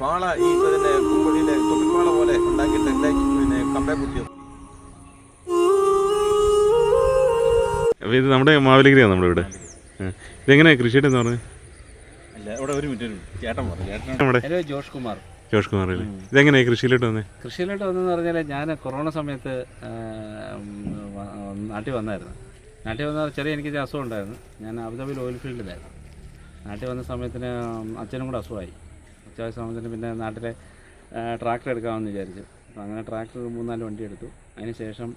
പാള ഈ ഇതിന്റെ കുമ്പടിയിലെ തൊപ്പിപ്പാള പോലെ ഉണ്ടാക്കിയിട്ട് എല്ലാം പിന്നെ കമ്പേ കുത്തിയത് അപ്പോൾ ഇത് നമ്മുടെ മാവലിഗിരിയാണ് നമ്മുടെ ഇവിടെ. ഇതെങ്ങനെയാണ് കൃഷിയുടെ എന്ന് പറഞ്ഞത്? അല്ല ഇവിടെ ഒരു മിനിറ്റ് ചേട്ടൻ പറഞ്ഞു ചേട്ടൻ ജോഷ് കുമാർ. ജോഷ് കുമാർ അല്ലേ? ഇതെങ്ങനെയാണ് കൃഷിയിലോട്ട് വന്നേ? കൃഷിയിലോട്ട് വന്നെന്ന് പറഞ്ഞാൽ ഞാൻ കൊറോണ സമയത്ത് നാട്ടിൽ വന്നായിരുന്നു. നാട്ടിൽ വന്ന ചെറിയ എനിക്ക് അസുഖം ഉണ്ടായിരുന്നു. ഞാൻ അബുദാബിയിൽ ഓയിൽ ഫീൽഡിലായിരുന്നു നാട്ടിൽ വന്ന സമയത്തിന് അച്ഛനും കൂടെ അസുഖമായി. അച്ഛനായ സമയത്തിന് പിന്നെ നാട്ടിലെ ട്രാക്ടർ എടുക്കാമെന്ന് വിചാരിച്ചു. അപ്പോൾ അങ്ങനെ ട്രാക്ടർ മൂന്നാൽ വണ്ടി എടുത്തു. അതിന് ശേഷം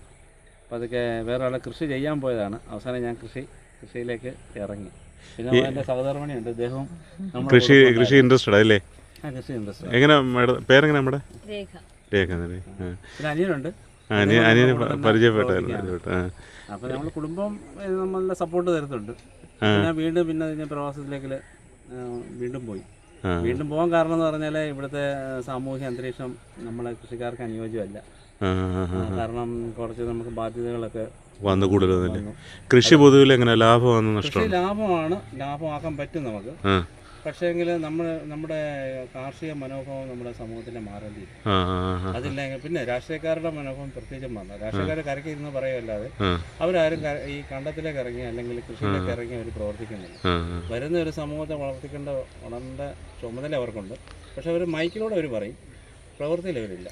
പതുക്കെ വേറെ ആളെ കൃഷി ചെയ്യാൻ പോയതാണ്. അവസാനം ഞാൻ കൃഷി കൃഷിയിലേക്ക് ഇറങ്ങി. പിന്നെ എന്റെ സഹധർമ്മിണിയുണ്ട്. ഇദ്ദേഹവും നമ്മുടെ കൃഷി കൃഷി ഇൻട്രസ്റ്റഡ് അല്ലേ കൃഷി ഇൻട്രസ്റ്റ് എങ്ങനെ മേഡം പേരെങ്ങനെ നമ്മുടെ? രേഖ. പിന്നെ അനിയനുണ്ട്. അനിയനെ പരിചയപ്പെട്ടായിരുന്നു അപ്പോൾ നമ്മൾ കുടുംബം നമ്മളുടെ സപ്പോർട്ട് തരുന്നുണ്ട് ഞാൻ വീണ്ടും പിന്നെ പ്രവാസത്തിലേക്ക് വീണ്ടും പോയി. വീണ്ടും പോകാൻ കാരണം എന്ന് പറഞ്ഞാൽ ഇവിടുത്തെ സാമൂഹ്യ അന്തരീക്ഷം നമ്മളെ കൃഷിക്കാർക്ക് അനുയോജ്യമല്ല. കാരണം കുറച്ച് നമുക്ക് ബാധ്യതകളൊക്കെ വന്ന് കൂടുതലൊന്നുമില്ല കൃഷി പൊതുവിൽ എങ്ങനെ ലാഭമാണ് നഷ്ടമാണ് ലാഭമാണ് ലാഭമാക്കാൻ പറ്റും നമുക്ക്. പക്ഷേങ്കിൽ നമ്മൾ നമ്മുടെ കാർഷിക മനോഭാവം നമ്മുടെ സമൂഹത്തിൽ മാറേണ്ടി അതില്ലെങ്കിൽ പിന്നെ രാഷ്ട്രീയക്കാരുടെ മനോഭാവം പ്രത്യേകിച്ചും വന്നു രാഷ്ട്രീയക്കാർ കരക്കി ഇരുന്ന് പറയുമല്ലാതെ അവരാരും ഈ കണ്ടത്തിലേക്ക് ഇറങ്ങി അല്ലെങ്കിൽ കൃഷിയിലേക്ക് ഇറങ്ങി അവർ പ്രവർത്തിക്കുന്നില്ല. വരുന്ന ഒരു സമൂഹത്തെ വളർത്തിക്കേണ്ട വളരേണ്ട ചുമതല അവർക്കുണ്ട്. പക്ഷെ അവർ മൈക്കിലൂടെ അവർ പറയും പ്രവൃത്തിയിൽ അവരില്ല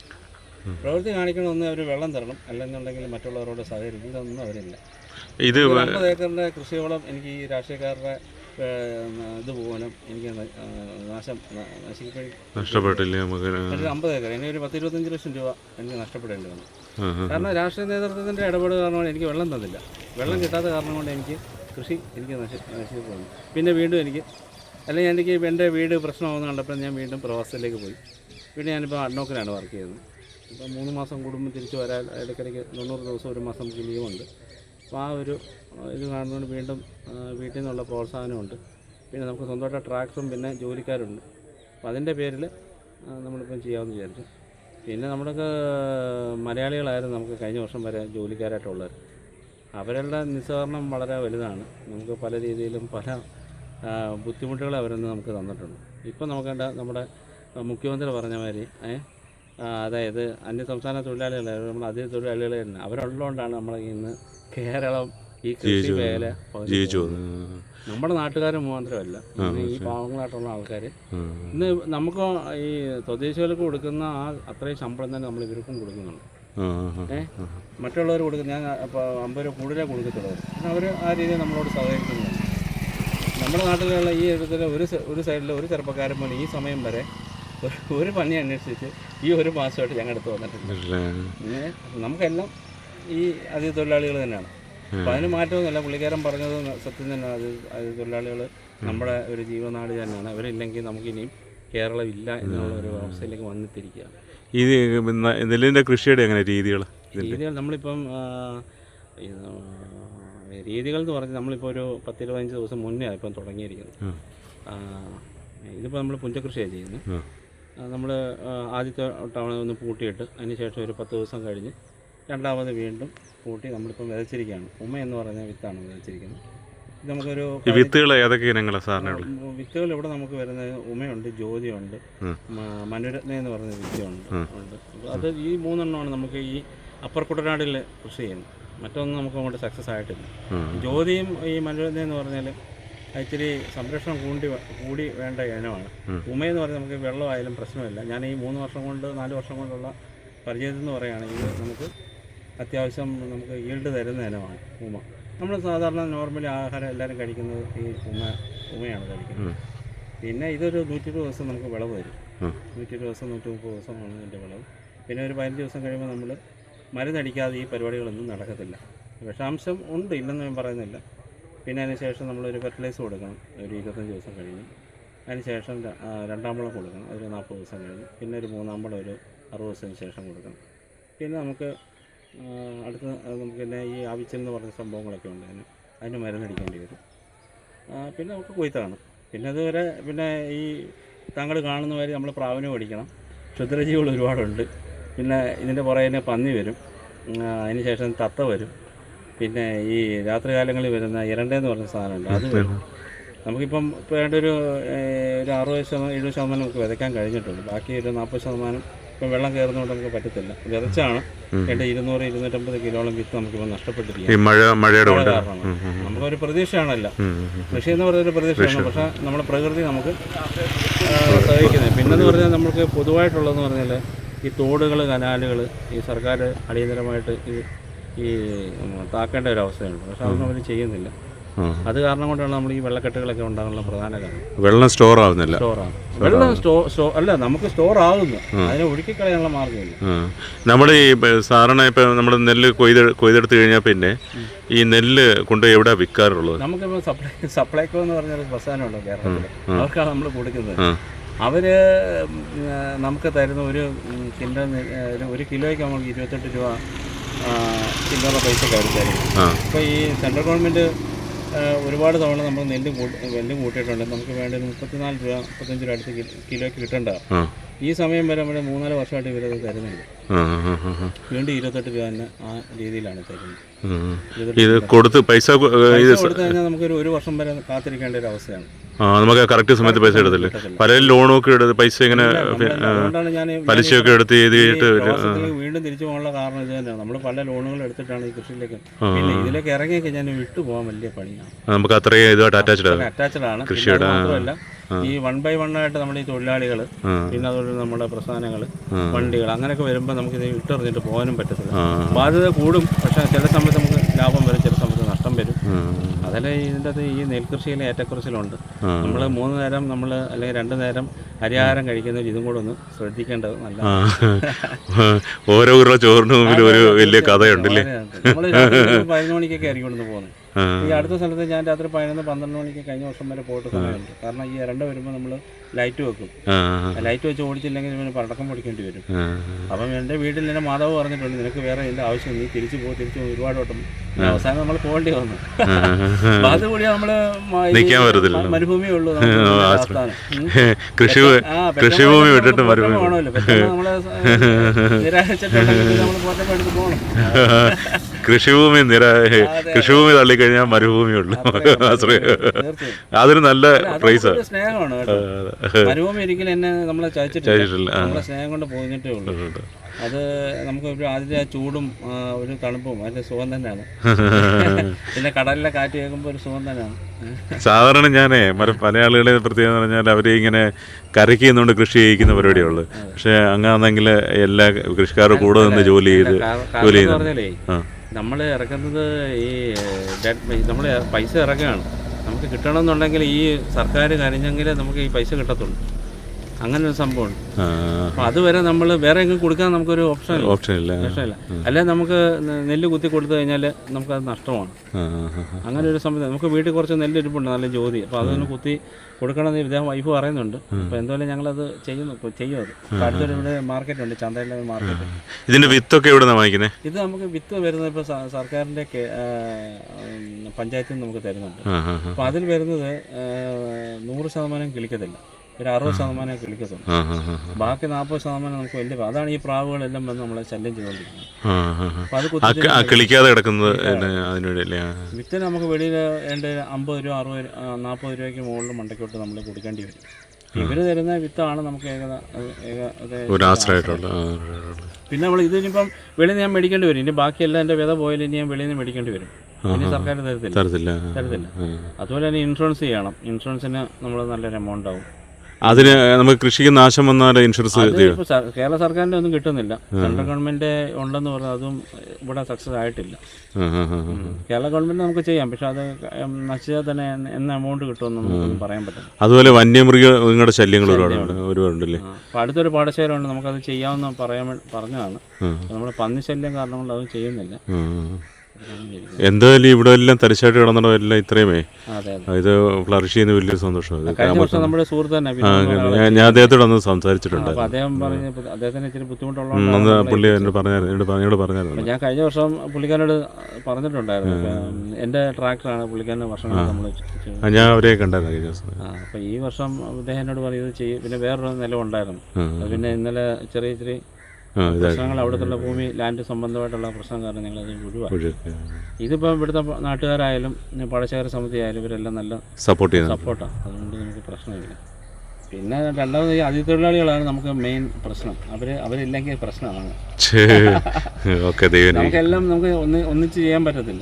പ്രവൃത്തി കാണിക്കണമെന്ന് അവർ വെള്ളം തരണം അല്ലെന്നുണ്ടെങ്കിൽ മറ്റുള്ളവരോട് സഹകരിക്കും ഇതൊന്നും അവരില്ല. ഇത് ഏക്കറിന്റെ അമ്പത് കൃഷിയോളം എനിക്ക് ഈ രാഷ്ട്രീയക്കാരുടെ ഏഹ്, ഇത് എനിക്ക് നാശം ന- നശിപ്പിക്കാൻ നമുക്ക്? അമ്പത് ഏക്കർ എനിക്ക് ഒരു പത്ത് ഇരുപത്തഞ്ച് ലക്ഷം രൂപ എനിക്ക് നഷ്ടപ്പെടേണ്ടി വന്നു. കാരണം രാഷ്ട്രീയ നേതൃത്വത്തിന്റെ ഇടപെടൽ കാരണം എനിക്ക് വെള്ളം തന്നില്ല. വെള്ളം കിട്ടാത്ത കാരണം കൊണ്ട് എനിക്ക് കൃഷി എനിക്ക് നശി നശിച്ചു പിന്നെ വീണ്ടും എനിക്ക് അല്ലെങ്കിൽ എനിക്ക് എന്റെ വീട് പ്രശ്നമാകുന്ന കണ്ടപ്പോൾ ഞാൻ വീണ്ടും പ്രവാസത്തിലേക്ക് പോയി. പിന്നെ ഞാനിപ്പോൾ അഡ്നോക്കിലാണ് വർക്ക് ചെയ്യുന്നത്. ഇപ്പം മൂന്ന് മാസം കൂടുമ്പോൾ തിരിച്ച് വരാൻ ഇടയ്ക്കിടയ്ക്ക് തൊണ്ണൂറ് ദിവസം ഒരു മാസം ലീവുണ്ട് അപ്പോൾ ആ ഒരു ഇത് കാണുന്നതുകൊണ്ട് വീണ്ടും വീട്ടിൽ നിന്നുള്ള പ്രോത്സാഹനമുണ്ട്. പിന്നെ നമുക്ക് സ്വന്തമായിട്ട് ട്രാക്ടറും പിന്നെ ജോലിക്കാരുണ്ട്. അപ്പോൾ അതിന്റെ പേരിൽ നമ്മളിപ്പം ചെയ്യാമെന്ന് വിചാരിച്ചു. പിന്നെ നമ്മളൊക്കെ മലയാളികളായിരുന്നു നമുക്ക് കഴിഞ്ഞ വർഷം വരെ ജോലിക്കാരായിട്ടുള്ളത്. അവരുടെ നിസ്സഹകരണം വളരെ വലുതാണ്. നമുക്ക് പല രീതിയിലും പല ബുദ്ധിമുട്ടുകൾ അവരിന്ന് നമുക്ക് തന്നിട്ടുണ്ട്. ഇപ്പം നമുക്ക് വേണ്ട നമ്മുടെ മുഖ്യമന്ത്രി പറഞ്ഞ മാതിരി അതായത് അന്യ അന്യസംസ്ഥാന തൊഴിലാളികൾ നമ്മൾ അതിഥി തൊഴിലാളികൾ തന്നെ. അവരുള്ളതുകൊണ്ടാണ് നമ്മൾ ഇന്ന് കേരളം ഈ കൃഷി വേല മേഖല ജീവിച്ചു പോകുന്നത്. നമ്മുടെ നാട്ടുകാർ മാത്രമല്ല. ഈ പാവങ്ങളായിട്ടുള്ള ആൾക്കാർ ഇന്ന് നമുക്ക് ഈ സ്വദേശികൾക്ക് കൊടുക്കുന്ന ആ അത്രയും ശമ്പളം തന്നെ നമ്മൾ ഇവർക്കും കൊടുക്കുന്നുണ്ട്. ആ, മറ്റുള്ളവർ കൊടുക്കുന്ന ഞാൻ അപ്പോൾ അമ്പത് രൂപ കൂടുതലേ കൊടുക്കത്തുള്ളൂ. അവർ ആ രീതിയിൽ നമ്മളോട് സഹകരിക്കുന്നു നമ്മുടെ നാട്ടിലുള്ള ഈ ഇടത്തിൽ ഒരു ഒരു സൈഡിൽ ഒരു ചെറുപ്പക്കാരൻ പോലും ഈ സമയം വരെ ഒരു- പണി അന്വേഷിച്ച് ഈ ഒരു മാസമായിട്ട് ഞങ്ങളുടെ അടുത്ത് വന്നിട്ടുണ്ട് നമുക്കെല്ലാം ഈ അതിഥി തൊഴിലാളികൾ തന്നെയാണ്. അപ്പം അതിന് മാറ്റമൊന്നുമില്ല. പുള്ളിക്കാരൻ പറഞ്ഞത് സത്യം തന്നെ. അത് അത് തൊഴിലാളികൾ നമ്മുടെ ഒരു ജീവനാട് തന്നെയാണ്. അവരില്ലെങ്കിൽ നമുക്കിനിയും കേരളം ഇല്ല എന്നുള്ള ഒരു അവസ്ഥയിലേക്ക് വന്നിട്ടിരിക്കുക ഇത് നെല്ലിന്റെ കൃഷിയുടെ എങ്ങനെ രീതികൾ? രീതികൾ നമ്മളിപ്പം രീതികൾ എന്ന് പറഞ്ഞാൽ നമ്മളിപ്പോൾ ഒരു പത്തിരുപത്തഞ്ച് ദിവസം മുന്നേ ഇപ്പം തുടങ്ങിയിരിക്കുന്നത്. ഇതിപ്പോൾ നമ്മൾ പുഞ്ചകൃഷിയാണ് ചെയ്യുന്നത്. നമ്മൾ ആദ്യത്തെ തവണ ഒന്ന് പൂട്ടിയിട്ട് അതിന് ശേഷം ഒരു പത്ത് ദിവസം കഴിഞ്ഞ് രണ്ടാമത് വീണ്ടും കൂട്ടി നമ്മളിപ്പം വിതച്ചിരിക്കുകയാണ്. ഉമ്മ എന്ന് പറഞ്ഞ വിത്താണ് വിതച്ചിരിക്കുന്നത്. ഇത് നമുക്കൊരു വിത്തുകൾ ഏതൊക്കെ ഇനങ്ങളാണ് സാറിന് വിത്തുകൾ ഇവിടെ നമുക്ക് വരുന്ന ഉമയുണ്ട് ജ്യോതിയുണ്ട്. മനുരത്ന എന്ന് പറയുന്ന വിത്തുണ്ട് ഉണ്ട്. അത് ഈ മൂന്നെണ്ണമാണ് നമുക്ക് ഈ അപ്പർ കുട്ടനാടിൽ കൃഷി ചെയ്യുന്നത്. മറ്റൊന്നും നമുക്ക് അങ്ങോട്ട് സക്സസ് ആയിട്ടില്ല. ജ്യോതിയും ഈ മനുരത്ന എന്ന് പറഞ്ഞാൽ ഇച്ചിരി സംരക്ഷണം കൂടി കൂടി വേണ്ട ഇനമാണ്. ഉമയെന്ന് പറഞ്ഞാൽ നമുക്ക് വെള്ളമായാലും പ്രശ്നമില്ല. ഞാൻ ഈ മൂന്ന് വർഷം കൊണ്ട് നാല് വർഷം കൊണ്ടുള്ള പരിചയത്തിൽ നിന്ന് പറയുകയാണെങ്കിൽ നമുക്ക് അത്യാവശ്യം നമുക്ക് ഈൽഡ് തരുന്ന ഇനമാണ് ഉമ. നമ്മൾ സാധാരണ നോർമലി ആഹാരം എല്ലാവരും കഴിക്കുന്നത് ഈ ഉമ ഉമയാണ് കഴിക്കുന്നത്. പിന്നെ ഇതൊരു നൂറ്റി ഇരുപത് ദിവസം നമുക്ക് വിളവ് തരും. നൂറ്റി ഇരുപത് ദിവസം നൂറ്റി മുപ്പത് ദിവസമാണ് ഇതിന്റെ വിളവ്. പിന്നെ ഒരു പതിനഞ്ച് ദിവസം കഴിയുമ്പോൾ നമ്മൾ മരുന്നടിക്കാതെ ഈ പരിപാടികളൊന്നും നടക്കത്തില്ല. വിഷാംശം ഉണ്ട് ഇല്ലെന്ന് ഞാൻ പറയുന്നില്ല. പിന്നെ അതിനുശേഷം നമ്മളൊരു ഫെർട്ടിലൈസ് കൊടുക്കണം ഒരു ഇരുപത്തഞ്ച് ദിവസം കഴിഞ്ഞ്. അതിനുശേഷം രണ്ടാം വളം കൊടുക്കണം ഒരു നാൽപ്പത് ദിവസം കഴിഞ്ഞ്. പിന്നെ ഒരു മൂന്നാം വളം ഒരു അറുപത് ദിവസത്തിന് ശേഷം കൊടുക്കണം. പിന്നെ നമുക്ക് അടുത്ത നമുക്ക് പിന്നെ ഈ ആവശ്യമെന്ന് പറഞ്ഞ സംഭവങ്ങളൊക്കെ ഉണ്ട്. അതിന് അതിന് മരുന്നടിക്കേണ്ടി വരും. പിന്നെ നമുക്ക് കൊയ്ത്താണ്. പിന്നെ അതുവരെ പിന്നെ ഈ താങ്കൾ കാണുന്ന മാതിരി നമ്മൾ പ്രാവിനെ ഓടിക്കണം. ക്ഷുദ്രജീവികൾ ഒരുപാടുണ്ട്. പിന്നെ ഇതിന്റെ പുറകെ പന്നി വരും. അതിന് ശേഷം തത്ത വരും. പിന്നെ ഈ രാത്രികാലങ്ങളിൽ വരുന്ന ഇരണ്ടെന്ന് പറഞ്ഞ സാധനമുണ്ട് അത് വരും. നമുക്കിപ്പം വേണ്ട ഒരു ഒരു അറുപത് ശതമാനം എഴുപത് ശതമാനം നമുക്ക് വിതയ്ക്കാൻ കഴിഞ്ഞിട്ടുണ്ട്. ബാക്കി ഒരു നാൽപ്പത് ശതമാനം ഇപ്പം വെള്ളം കയറുന്നതുകൊണ്ട് നമുക്ക് പറ്റത്തില്ല. വിതച്ചാണ്. ഏട്ടാ ഇരുന്നൂറ് ഇരുന്നൂറ്റമ്പത് കിലോളം വിത്ത് നമുക്കിപ്പോൾ ഈ മഴ മഴയുടെ നമുക്കൊരു പ്രതീക്ഷയാണല്ലോ. കൃഷി എന്ന് പറയുന്നത് ഒരു പ്രതീക്ഷയാണ്. പക്ഷേ നമ്മുടെ പ്രകൃതി നമുക്ക് സഹായിക്കുന്നത് പിന്നെന്ന് പറഞ്ഞാൽ നമുക്ക് പൊതുവായിട്ടുള്ളതെന്ന് പറഞ്ഞാൽ ഈ തോടുകൾ കനാലുകൾ ഈ സർക്കാർ അടിയന്തരമായിട്ട് ഈ ഈ താക്കേണ്ട ഒരു അവസ്ഥയുണ്ട്. പക്ഷെ അതൊന്നും അവർ ചെയ്യുന്നില്ല. അത് കാരണം കൊണ്ടാണ് നമ്മൾ ഈ വെള്ളക്കെട്ടുകളൊക്കെ ഉണ്ടാകാനുള്ള പ്രധാന കാരണം. വെള്ളം സ്റ്റോർ ആവുന്നില്ല. സ്റ്റോറാണ് വെള്ളം സ്റ്റോ സ്റ്റോ അല്ല നമുക്ക് സ്റ്റോർ ആകുന്നു അതിനെ ഒഴുക്കിക്കളയാനുള്ള മാർഗമില്ല. നമ്മൾ ഈ സാധാരണ ഇപ്പം നമ്മൾ നെല്ല് കൊയ്ത് കൊയ്തെടുത്ത് കഴിഞ്ഞാൽ പിന്നെ ഈ നെല്ല് കൊണ്ട് എവിടെ വിൽക്കാറുള്ളത് നമുക്കിപ്പോൾ സപ്ലൈ സപ്ലൈക്കോ എന്ന് പറഞ്ഞൊരു പ്രസ്ഥാനമുണ്ടോ കേരളത്തിൽ അവർക്കാണ് നമ്മൾ കൊടുക്കുന്നത്. അവർ അവർ നമുക്ക് തരുന്ന ഒരു കിലോ ഒരു കിലോയ്ക്ക് നമുക്ക് ഇരുപത്തെട്ട് രൂപ കിലോ ചില്ലറ തരും. ആ. അപ്പോൾ ഈ സെൻട്രൽ ഗവൺമെന്റ് ഒരുപാട് തവണ നമ്മൾ നെല്ല് നെല്ല് കൂട്ടിയിട്ടുണ്ട്. നമുക്ക് വേണ്ട മുപ്പത്തിനാല് രൂപ മുപ്പത്തഞ്ച് രൂപ അടുത്ത് കിലോയ്ക്ക് കിട്ടണ്ട. ഈ സമയം വരെ നമ്മുടെ മൂന്നാൽ വർഷമായിട്ട് ഇവരത് ആ. വീണ്ടും ഇരുപത്തെട്ട് രൂപ തന്നെ ആ രീതിയിലാണ് തരുന്നത്. ഇത് കൊടുത്ത് പൈസ കൊടുത്തു കഴിഞ്ഞാൽ നമുക്കൊരു ഒരു വർഷം വരെ കാത്തിരിക്കേണ്ട ഒരു അവസ്ഥയാണ്. നമുക്ക് കറക്റ്റ് സമയത്ത് പൈസ എടുത്തില്ല? പല ലോണും ഒക്കെ എടുത്ത് പൈസ ഇങ്ങനെ പലിശയൊക്കെ എടുത്ത് പ്രവാസത്തിലേക്ക് വീണ്ടും തിരിച്ചു പോകാനുള്ള കാരണം ഇത് തന്നെയാണ്. നമ്മൾ പല ലോണുകൾ എടുത്തിട്ടാണ് ഈ കൃഷിയിലേക്ക് പിന്നെ ഇതിലേക്ക് ഇറങ്ങിയൊക്കെ ഞാൻ വിട്ടു പോകാൻ വലിയ പണിയാണ്. നമുക്ക് അത്രയും ഇതുമായിട്ട് അറ്റാച്ച്ഡ് ആണ്. അറ്റാച്ച്ഡ് ആണ്. കൃഷിയുടെ മാത്രമല്ല ഈ വൺ ബൈ വൺ ആയിട്ട് നമ്മുടെ ഈ തൊഴിലാളികൾ പിന്നെ അതുപോലെ നമ്മുടെ പ്രസ്ഥാനങ്ങൾ വണ്ടികൾ അങ്ങനെയൊക്കെ വരുമ്പോൾ നമുക്ക് ഇത് വിട്ടെറിഞ്ഞിട്ട് പോകാനും പറ്റത്തില്ല. ബാധ്യത കൂടും. പക്ഷേ ചില സമയത്ത് നമുക്ക് ലാഭം വരും ചില നഷ്ടം വരും. അതല്ല ഇതിന്റെ അത് ഈ നെൽകൃഷിയിലെ ഏറ്റക്കുറച്ചിലുണ്ട്. നമ്മൾ മൂന്ന് നേരം നമ്മൾ അല്ലെങ്കിൽ രണ്ട് നേരം അരിയാഹാരം കഴിക്കുന്ന ഇതും കൂടെ ഒന്ന് ശ്രദ്ധിക്കേണ്ടത് നല്ല. ഓരോ ഉരുള ചോറിന് മുമ്പിൽ ഒരു വലിയ കഥയുണ്ടല്ലേ? നമ്മൾ പതിനൊന്ന് മണിക്കൊക്കെ ആയിരിക്കും പോകുന്നത്. ഈ അടുത്ത സ്ഥലത്ത് ഞാൻ രാത്രി പതിനൊന്ന് പന്ത്രണ്ട് മണിക്ക് കഴിഞ്ഞ വർഷം വരെ പോയിട്ട് സമയമുണ്ട് കാരണം ഈ ഇരണ്ട വരുമ്പോൾ നമ്മൾ ലൈറ്റ് വെക്കും. ലൈറ്റ് വെച്ച് ഓടിച്ചില്ലെങ്കിൽ ഇവന് പടക്കം പൊടിക്കേണ്ടി വരും. അപ്പം എന്റെ വീട്ടിൽ എന്റെ മാതാവ് പറഞ്ഞിട്ടുണ്ട് നിനക്ക് വേറെ ഇതിന്റെ ആവശ്യം നീ തിരിച്ചു പോകും തിരിച്ചു പോകും ഒരുപാട് വട്ടം. അവസാനം നമ്മൾ പോകേണ്ടി വന്നു. അത് കൂടി നമ്മൾ നിക്കാൻ മരുഭൂമിയേ ഉള്ളൂ. കൃഷി കൃഷിഭൂമി വിട്ടിട്ട് മരുഭൂമി നമ്മൾ നിരാശിച്ചിട്ടുണ്ടെങ്കിൽ നമ്മൾ പോകണം. കൃഷിഭൂമി നിര കൃഷിഭൂമി തള്ളിക്കഴിഞ്ഞാൽ മരുഭൂമിയുള്ളൂ. ഉള്ളു. അതൊരു നല്ല പ്രൈസ് സ്നേഹമാണ് മരുഭൂമി ഒരിക്കലും എന്നെ നമ്മളെ ചതിച്ചിട്ടില്ല. നമ്മളെ സ്നേഹം കൊണ്ട് പോയിട്ടേ ഉള്ളൂ. അത് നമുക്ക് ഒരു ആദ്യത്തെ ആ ചൂടും ഒരു തണുപ്പും അതിന്റെ സുഖം തന്നെയാണ്. പിന്നെ കടലിലെ കാറ്റ് കേൾക്കുമ്പോൾ ഒരു സുഖം തന്നെയാണ്. സാധാരണ ഞാനേ പല ആളുകളെ പ്രത്യേകത എന്ന് പറഞ്ഞാൽ അവർ ഇങ്ങനെ കരയ്ക്ക് നിന്നുകൊണ്ട് കൃഷി ചെയ്യിക്കുന്ന പരിപാടിയുള്ളൂ. പക്ഷെ അങ്ങാണെങ്കിൽ എല്ലാ കൃഷിക്കാരും കൂടെ നിന്ന് ജോലി ചെയ്ത് ജോലി ചെയ്യുന്നു നമ്മൾ ഇറക്കുന്നത് ഈ നമ്മൾ പൈസ ഇറക്കുകയാണ്. നമുക്ക് കിട്ടണമെന്നുണ്ടെങ്കിൽ ഈ സർക്കാർ കനിഞ്ഞെങ്കിലേ നമുക്ക് ഈ പൈസ കിട്ടത്തുള്ളൂ. അങ്ങനെ ഒരു സംഭവമുണ്ട് ഉണ്ട് അപ്പോൾ അതുവരെ നമ്മൾ വേറെ എങ്കിലും കൊടുക്കാൻ നമുക്കൊരു ഓപ്ഷൻ ഓപ്ഷൻ ഇല്ല. പ്രശ്നമില്ല അല്ലെ നമുക്ക് നെല്ല് കുത്തി കൊടുത്തു കഴിഞ്ഞാൽ നമുക്കത് നഷ്ടമാണ്. അങ്ങനെ ഒരു സംഭവം നമുക്ക് വീട്ടിൽ കുറച്ച് നെല്ല് ഇരിപ്പുണ്ട് നല്ല ജ്യോതി അപ്പോൾ അതൊന്ന് കുത്തി കൊടുക്കണമെന്ന് ഇദ്ദേഹം വൈഫ് പറയുന്നുണ്ട്. അപ്പോൾ എന്തായാലും ഞങ്ങളത് ചെയ്യുന്നു ചെയ്യും അത്. അടുത്തൊരു ഇവിടെ മാർക്കറ്റ് ഉണ്ട് ചന്തയിലെ മാർക്കറ്റ്. ഇതിന്റെ വിത്തൊക്കെ ഇവിടെ വാങ്ങിക്കുന്നത് ഇത് നമുക്ക് വിത്ത് വരുന്നത് ഇപ്പോൾ സർക്കാരിന്റെ കെ- ആ, ഉം, പഞ്ചായത്തിൽ നിന്ന് നമുക്ക് തരുന്നുണ്ട്. അപ്പോൾ അതിൽ വരുന്നത് നൂറ് ശതമാനം കിളിക്കത്തില്ല. ഒരു അറുപത് ശതമാനം കിളിക്കത്തുള്ളൂ. ആ ആ ആ ബാക്കി നാൽപ്പത് ശതമാനം നമുക്ക് വലിയ അതാണ് ഈ പ്രാവുകളെല്ലാം വന്ന് നമ്മളെ ശല്യം ചെയ്തുകൊണ്ടിരിക്കുന്നത്. പിന്നെ. വിത്തിന് നമുക്ക് വെളിയിൽ എന്റെ അമ്പത് രൂപ അറുപത് നാൽപ്പത് രൂപയ്ക്ക് മുകളിൽ മണ്ടയ്ക്കോട്ട് നമ്മൾ കൊടുക്കേണ്ടി വരും. ഇവർ തരുന്ന വിത്താണ് നമുക്ക് ഏക നമ്മൾ ഇത് പിന്നെ ഇതിനിപ്പം വെളിയിൽ ഞാൻ മേടിക്കേണ്ടി വരും. ഇനി ബാക്കിയെല്ലാം എന്റെ വിത പോയാലും ഇനി ഞാൻ വെളിയിൽ നിന്ന് മേടിക്കേണ്ടി വരും. ഇനി സർക്കാർ തരത്തില്ല. തരത്തില്ല. അതുപോലെ തന്നെ ഇൻഷുറൻസ് ചെയ്യണം. ഇൻഷുറൻസിന് നമ്മൾ നല്ലൊരു എമൗണ്ട് ആവും. അതിന് നമുക്ക് കൃഷിക്ക് നാശം വന്നാൽ ഇൻഷുറൻസ് കേരള സർക്കാരിന്റെ ഒന്നും കിട്ടുന്നില്ല. സെൻട്രൽ ഗവൺമെന്റ് ഉണ്ടെന്ന് പറഞ്ഞാൽ അതും ഇവിടെ സക്സസ് ആയിട്ടില്ല. കേരള ഗവൺമെന്റ് നമുക്ക് ചെയ്യാം. പക്ഷെ അത് നശിച്ചാൽ തന്നെ എന്ന് എമൗണ്ട് കിട്ടുമെന്ന് പറയാൻ പറ്റില്ല. അതുപോലെ വന്യമൃഗങ്ങളുടെ ശല്യങ്ങൾ ഒരുപാടുണ്ട്. ഒരുപാടുണ്ടല്ലേ? അപ്പോൾ അടുത്തൊരു പാടശേഖരമുണ്ട് നമുക്കത് ചെയ്യാമെന്ന് പറയാൻ പറഞ്ഞതാണ്. നമ്മൾ പന്നി ശല്യം കാരണം കൊണ്ട് അത് ചെയ്യുന്നില്ല. എന്തായാലും ഇവിടെ എല്ലാം തരിശായിട്ട് കിടന്നിടം എല്ലാം ഇത്രയുമേ? ഇത് ഫ്ലറിഷ് ചെയ്യുന്ന വലിയ സന്തോഷം ഞാൻ അദ്ദേഹത്തോട് അന്ന് സംസാരിച്ചിട്ടുണ്ട് പുള്ളി എന്നോട് പറഞ്ഞായിരുന്നു എന്നോട് പറഞ്ഞ- പറഞ്ഞായിരുന്നു. ഞാൻ കഴിഞ്ഞ വർഷം പുള്ളിക്കാരനോട് പറഞ്ഞിട്ടുണ്ടായിരുന്നു. എന്റെ എന്റെ ട്രാക്ടറാണ് പുള്ളിക്കാരന്റെ ഞാൻ അവരെ കണ്ടായിരുന്നു കഴിഞ്ഞ ദിവസം. അപ്പോൾ ഈ വർഷം അദ്ദേഹം എന്നോട് പറയുന്നത് ചെയ്യും പിന്നെ വേറൊരു നിലം ഉണ്ടായിരുന്നു പിന്നെ ഇന്നലെ ചെറിയ ഇതാ പ്രശ്നങ്ങൾ അവിടുത്തെ ഭൂമി ലാൻഡ് സംബന്ധമായിട്ടുള്ള പ്രശ്നം കാരണം ഞങ്ങൾ അത് ഒഴിവാക്കി. ഇതിപ്പോ ഇതിപ്പോൾ ഇവിടുത്തെ നാട്ടുകാരായാലും പഴശ്ശേര സമിതി ആയാലും ഇവരെല്ലാം നല്ല സപ്പോർട്ട് ചെയ്യുന്നു സപ്പോർട്ടാണ് അതുകൊണ്ട് നമുക്ക് പ്രശ്നമില്ല. പിന്നെ രണ്ടാമത് ഈ അതിഥിത്തൊഴിലാളികളാണ് നമുക്ക് മെയിൻ പ്രശ്നം. അവർ അവരില്ലെങ്കിൽ പ്രശ്നമാണ്. നമുക്കെല്ലാം നമുക്ക് ഒന്ന് ഒന്നിച്ച് ചെയ്യാൻ പറ്റത്തില്ല.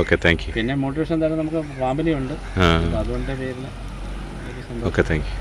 ഓക്കെ താങ്ക് യു പിന്നെ മോട്ടിവേഷൻ തരാൻ നമുക്ക് ഫാമിലി ഉണ്ട് അതുകൊണ്ട് പേരിൽ ഓക്കെ താങ്ക് യു